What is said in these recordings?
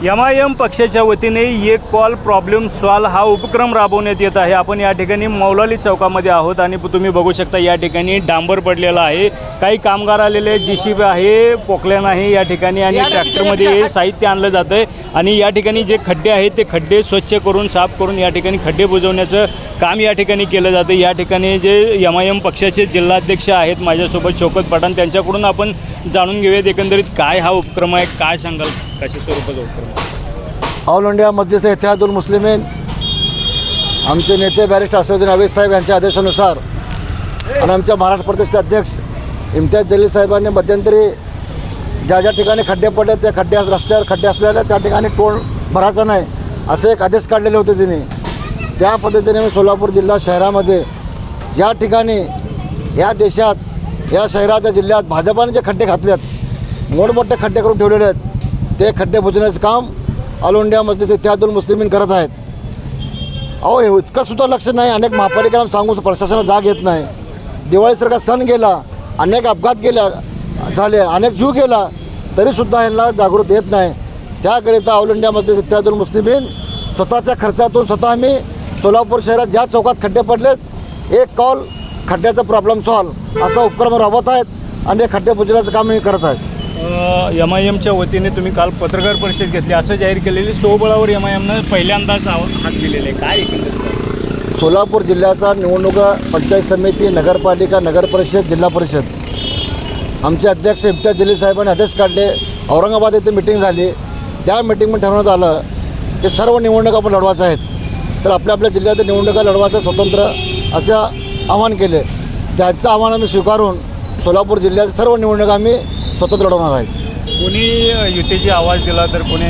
M I am पक्षाच्या वतीने एक कॉल प्रॉब्लेम सॉल्व हा उपक्रम राबवण्यात येत आहे. आपण या ठिकाणी मौलाली चौकामध्ये आहोत आणि तुम्ही बघू शकता या ठिकाणी डांबर पडलेला आहे. काही कामगार आलेले जी सी बी आहे पोकल्यान आहे या ठिकाणी आणि ट्रॅक्टरमध्ये हे साहित्य आणलं जातं आहे आणि या ठिकाणी जे खड्डे आहेत ते खड्डे स्वच्छ करून साफ करून या ठिकाणी खड्डे बुजवण्याचं काम या ठिकाणी केलं जातं या ठिकाणी जे एम आय एम पक्षाचे जिल्हाध्यक्ष आहेत माझ्यासोबत शौकत पठाण त्यांच्याकडून आपण जाणून घेऊयात एकंदरीत काय हा उपक्रम आहे काय सांगाल? कशा स्वरूपाचा उपक्रम ऑल इंडिया मजलिस इतिहादुल मुस्लिमीन आमचे नेते बॅरिस्टर असदुद्दीन अवेद साहेब यांच्या आदेशानुसार आणि आमच्या महाराष्ट्र प्रदेशचे अध्यक्ष इम्तियाज जलील साहेबांनी मध्यंतरी ज्या ज्या ठिकाणी खड्डे पडले त्या खड्डे रस्त्यावर खड्डे असलेले त्या ठिकाणी टोल भरायचा नाही असे एक आदेश काढलेले होते तिने. त्या पद्धतीने मी सोलापूर जिल्हा शहरामध्ये ज्या ठिकाणी या देशात या शहरात या जिल्ह्यात भाजपाने जे खड्डे घातलेत मोठमोठे खड्डे करून ठेवलेले आहेत ते खड्डे बुजवण्याचं काम ऑल इंडिया मजलिस इत्यादुल मुस्लिमीन करत आहेत. अहो हे इतकं सुद्धा लक्ष नाही. अनेक महापालिका सांगून प्रशासनाला जाग येत नाही. दिवाळीसारखा सण गेला अनेक अपघात गेल्या झाले अनेक जीव गेला तरीसुद्धा यांना जागृत येत नाही. त्याकरिता ऑल इंडिया मजलिस इत्यादुल मुस्लिमीन स्वतःच्या खर्चातून स्वतः मी सोलापूर शहरात ज्या चौकात खड्डे पडलेत एक कॉल खड्ड्याचा प्रॉब्लेम सॉल्व असा उपक्रम राबवत आहेत आणि खड्डे पुजण्याचं काम मी करत आहेत. एम आय एमच्या वतीने तुम्ही काल पत्रकार परिषद घेतली असं जाहीर केलेली सोबळावर एम आय एमनं पहिल्यांदाच हात दिलेले आहे. काय एकंदरीत? सोलापूर जिल्ह्याचा निवडणुका पंचायत समिती नगरपालिका नगर परिषद जिल्हा परिषद. आमचे अध्यक्ष इम्तियाज जलील साहेबांनी आदेश काढले. औरंगाबाद येथे मिटिंग झाली. त्या मिटिंगमध्ये ठरवण्यात आलं की सर्व निवडणुका आपण लढवायच्या आहेत. तर आपल्या आपल्या जिल्ह्यातील निवडणुका लढवायचं स्वतंत्र असे आवाहन केले. त्यांचं आव्हान आम्ही स्वीकारून सोलापूर जिल्ह्यात सर्व निवडणुका आम्ही स्वतंत्र लढवणार आहेत. कोणी युतीची आवाज दिला तर कोणी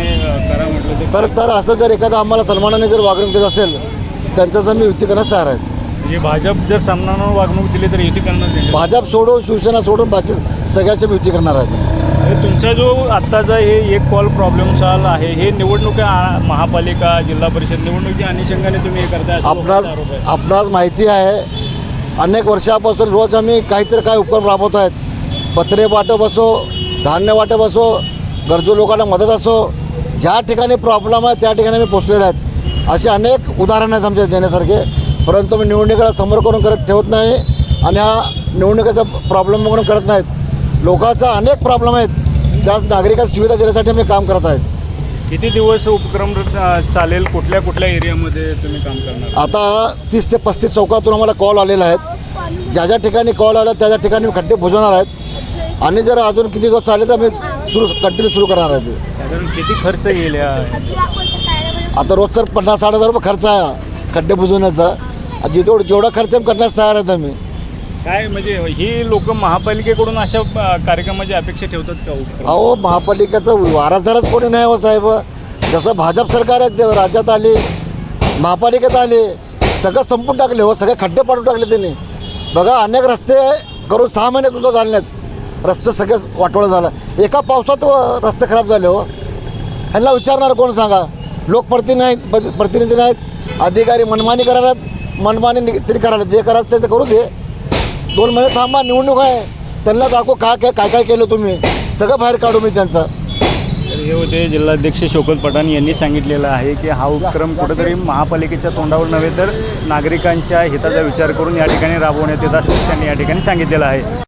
करा म्हटलं तर तर असं जर एखादा आम्हाला सन्मानाने जर वागणूक देत असेल त्यांच्याच आम्ही युती करण्यास तयार आहेत म्हणजे भाजप जर सन्मानानं वागणूक दिली तर युती करणार नाही भाजप सोडून शिवसेना सोडून बाकी सगळ्याची युती करणार आहेत तुमचा जो आत्ताचा हे एक कॉल प्रॉब्लेम सॉल्व आहे हे निवडणुका आ- महापालिका जिल्हा परिषद निवडणुकीच्या अनुषंगाने तुम्ही हे करताय असा आपणास लोकांचा आरोप आहे. आपणास माहिती आहे अनेक वर्षापासून रोज आम्ही काहीतरी काय उपक्रम राबवत आहेत. पत्रे वाटप असो धान्य वाटप असो गरजू लोकांना मदत असो ज्या ठिकाणी प्रॉब्लेम आहे त्या ठिकाणी आम्ही पोचलेले आहेत. असे अनेक उदाहरण आहेत आमच्या देण्यासारखे. परंतु मी निवडणुकीला समोर करून करत ठेवत नाही आणि हा निवडणुकीचा प्रॉब्लेम म्हणून करत नाहीत. लोकांचा अनेक प्रॉब्लेम आहेत. त्याच नागरिकांना सुविधा देण्यासाठी आम्ही काम करत आहेत किती दिवस उपक्रम चालेल? कुठल्या कुठल्या एरियामध्ये तुम्ही काम करणार? आता तीस ते पस्तीस चौकातून आम्हाला कॉल आलेले आहेत. ज्या ज्या ठिकाणी कॉल आला त्या त्या ठिकाणी खड्डे बुजवणार आहेत. आणि जर अजून किती दिवस चालले तर आम्ही सुरू कंटिन्यू सुरू करणार आहेत साधारण किती खर्च येईल या? आता रोज तर पन्नास साठ हजार रुपये खर्च आहे. खड्डे बुजवण्याचा. जिथं जेवढा खर्च आम्ही करण्यास तयार आहेत आम्ही. काय म्हणजे ही लोक महापालिकेकडून अशा अ, कार्यक्रमाची अपेक्षा ठेवतात का उपक्रम? अहो महापालिकेचं वारसदारच कोणी नाही हो साहेब. जसं भाजप सरकार आहे ते राज्यात आले महापालिकेत आले सगळं संपून टाकले हो सगळे खड्डे पाडून टाकले त्यांनी. बघा अनेक रस्ते करून सहा महिने सुद्धा झाले नाहीत. रस्ते सगळे वाटोळं झालं. एका पावसात व- रस्ते खराब झाले हो. ह्यांना विचारणार कोण सांगा? लोकप्रतिनिधी नाहीत प्रतिनिधी नाहीत अधिकारी मनमानी करायला मनमानी तरी करायला जे करायचं ते तर करू दे. दोन महिने थांबा निवडणूक आहे. त्यांना दाखवू काय काय काय काय केलं तुम्ही. सगळं बाहेर काढू मी त्यांचं. हे होते जिल्हाध्यक्ष शोकत पठाण यांनी सांगितलेलं आहे की हा उपक्रम कुठेतरी महापालिकेच्या तोंडावर नव्हे तर नागरिकांच्या हिताचा विचार करून या ठिकाणी राबवण्यात येत असं त्यांनी या ठिकाणी सांगितलेलं आहे.